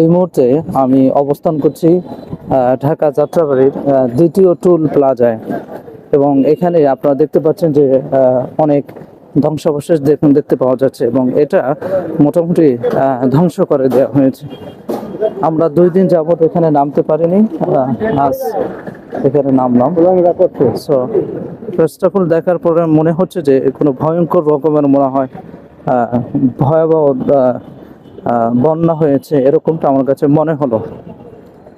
এই মুহূর্তে আমি অবস্থান করছি ঢাকা যাত্রাবাড়ির দ্বিতীয় টুল প্লাজায়। এবং এখানে আপনারা দেখতে পাচ্ছেন যে অনেক ধ্বংসাবশেষ দেখুন দেখতে পাওয়া যাচ্ছে এবং এটা মোটামুটি ধ্বংস করে দেওয়া হয়েছে। আমরা দুই দিন যাবত এখানে নামতে পারিনি আজ এখানে নামলাম। ফার্স্ট অফ অল দেখার পরে মনে হচ্ছে যে কোনো ভয়ঙ্কর রকমের মনে হয় ভয়াবহ বন্যা হয়েছে, এরকমটা আমার কাছে মনে হলো।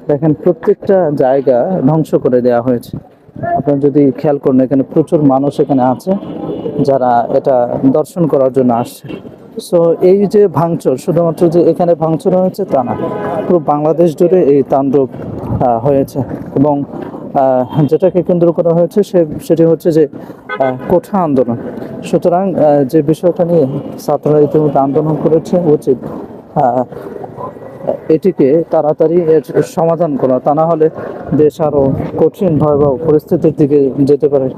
দেখেন, প্রত্যেকটা জায়গা ধ্বংস করে দেওয়া হয়েছে। আপনারা যদি খেয়াল করেন, এখানে প্রচুর মানুষ এখানে আছে যারা এটা দর্শন করার জন্য আসছে। সো এই যে ভাঙচুর, শুধুমাত্র যে এখানে ভাঙচুর হয়েছে তা না, পুরো বাংলাদেশ জুড়ে এই তাণ্ডব হয়েছে। এবং যেটাকে কেন্দ্র করা হয়েছে, সে, সেটি হচ্ছে যে কোঠা আন্দোলন। সুতরাং যে বিষয়টা নিয়ে ছাত্ররা ইতিমধ্যে আন্দোলন করেছে, উচিত এটিকে তাড়াতাড়ি এর সমাধান করা, তা না হলে দেশ আরও কঠিন, ভয়াবহ পরিস্থিতির দিকে যেতে পারে,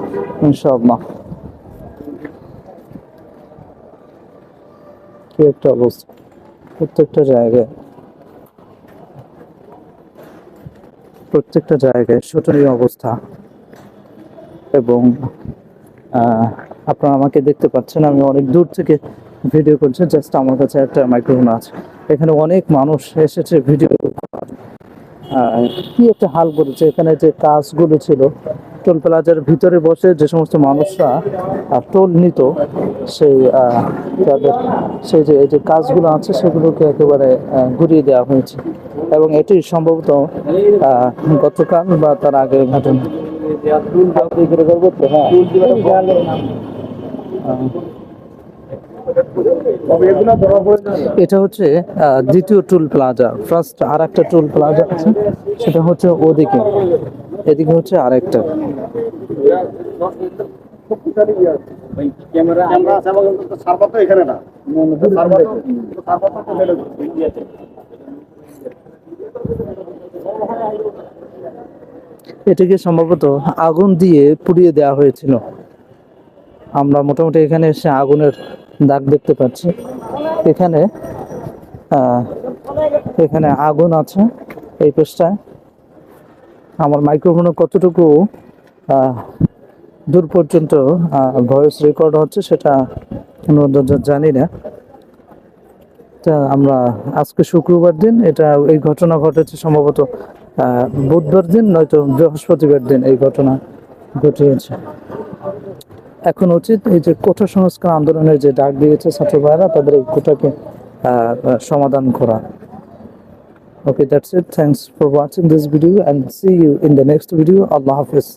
ইনশাআল্লাহ। কি একটা অবস্থা, প্রত্যেকটা জায়গায়। প্রত্যেকটা জায়গায় শোচনীয় অবস্থা। এবং আপনারা আমাকে দেখতে পাচ্ছেন, আমি অনেক দূর থেকে ভিডিও করছে জাস্ট আমার কাছে একটা মাইক্রোফোন আছে। এখানে অনেক মানুষ এসেছে ভিডিও কি একটা হাল করেছে এখানে যে কাজগুলো ছিল টোল প্লাজার ভিতরে বসে যে সমস্ত মানুষরা টোল নিত সেই তাদের সেই যে এই যে কাজগুলো আছে সেগুলোকে একেবারে ঘুরিয়ে দেওয়া হয়েছে। এবং এটি সম্ভবত আহ, গতকাল বা তার আগের ঘটনা। এটা হচ্ছে দ্বিতীয় টুল প্লাজা। ফার্স্ট আর একটা টুল প্লাজা আছে, সেটা হচ্ছে ওদিকে। এদিকে হচ্ছে ফেলে দিয়েছে এটাকে সম্ভবত আগুন দিয়ে পুড়িয়ে দেওয়া হয়েছিল। আমরা মোটামুটি এখানে এসে আগুনের দাগ দেখতে পাচ্ছি। এখানে এখানে আগুন আছে এই পেশটায় আমার মাইক্রোফোনে কতটুকু দূর পর্যন্ত ভয়েস রেকর্ড হচ্ছে সেটা জানি না। তা আমরা আজকে শুক্রবার দিন, এটা এই ঘটনা ঘটেছে সম্ভবত বুধবার দিন নয়তো বৃহস্পতিবার দিন এই ঘটনা ঘটিয়েছে। এখন উচিত এই যে কোঠা সংস্কার আন্দোলনের যে ডাক দিয়েছে ছাত্র ভাইরা, তাদের এই কোটাকে সমাধান করা। Okay that's it thanks for watching this video and see you in the next video Allah Hafiz.